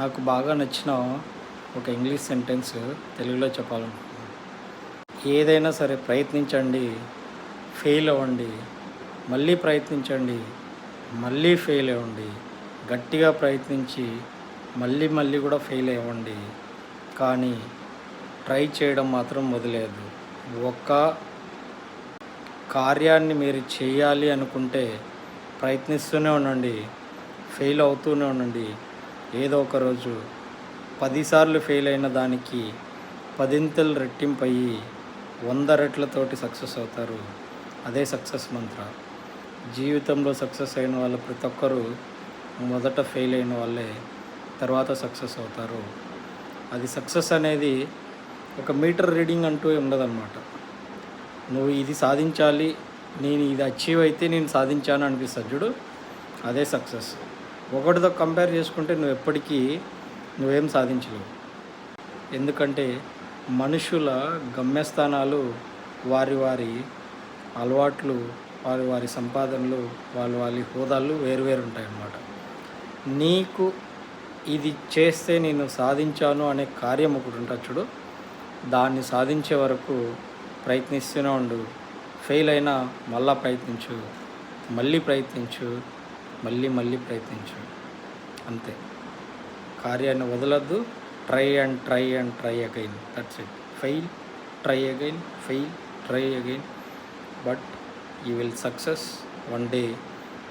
నాకు బాగా నచ్చిన ఒక ఇంగ్లీష్ సెంటెన్స్ తెలుగులో చెప్పాలనుకుంటున్నాను ఏదైనా సరే ప్రయత్నించండి ఫెయిల్ అవ్వండి మళ్ళీ ప్రయత్నించండి మళ్ళీ ఫెయిల్ అవ్వండి గట్టిగా ప్రయత్నించి మళ్ళీ మళ్ళీ కూడా ఫెయిల్ అవ్వండి. కానీ ట్రై చేయడం మాత్రం వదిలేదు. ఒక్క కార్యాన్ని మీరు చేయాలి అనుకుంటే ప్రయత్నిస్తూనే ఉండండి ఫెయిల్ అవుతూనే ఉండండి. ఏదో ఒక రోజు పదిసార్లు ఫెయిల్ అయిన దానికి పదింతలు రెట్టింపు అయ్యి వంద రెట్లతోటి సక్సెస్ అవుతారు. అదే సక్సెస్ మంత్ర. జీవితంలో సక్సెస్ అయిన వాళ్ళు ప్రతి ఒక్కరూ మొదట ఫెయిల్ అయిన వాళ్ళే తర్వాత సక్సెస్ అవుతారు. అది సక్సెస్ అనేది ఒక మీటర్ రీడింగ్ అంటూ ఉండదన్నమాట. నువ్వు ఇది సాధించాలి నేను ఇది అచీవ్ అయితే నేను సాధించాను అనిపిస్తుంది. చూడు అదే సక్సెస్. ఒకటితో కంపేర్ చేసుకుంటే నువ్వు ఎప్పటికీ నువ్వేం సాధించలేవు. ఎందుకంటే మనుషుల గమ్యస్థానాలు వారి వారి అలవాట్లు వారి వారి సంపాదనలు వాళ్ళ వాళ్ళ హోదాలు వేరువేరు ఉంటాయి అన్నమాట నీకు ఇది చేస్తే నేను సాధించాను అనే కార్యం ఒకటి ఉంటుంది చూడు. దాన్ని సాధించే వరకు ప్రయత్నిస్తూనే ఉండు. ఫెయిల్ అయినా మళ్ళా ప్రయత్నించు. మళ్ళీ ప్రయత్నించు. మళ్ళీ మళ్ళీ ప్రయత్నించు అంతే కార్యాన్ని వదలద్దు try and try and try again that's it fail try again fail try again but you will success one day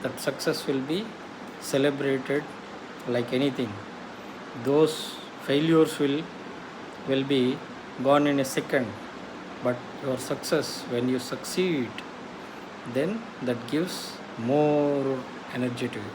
that success will be celebrated like anything those failures will will be gone in a second but your success when you succeed then that gives more energy to you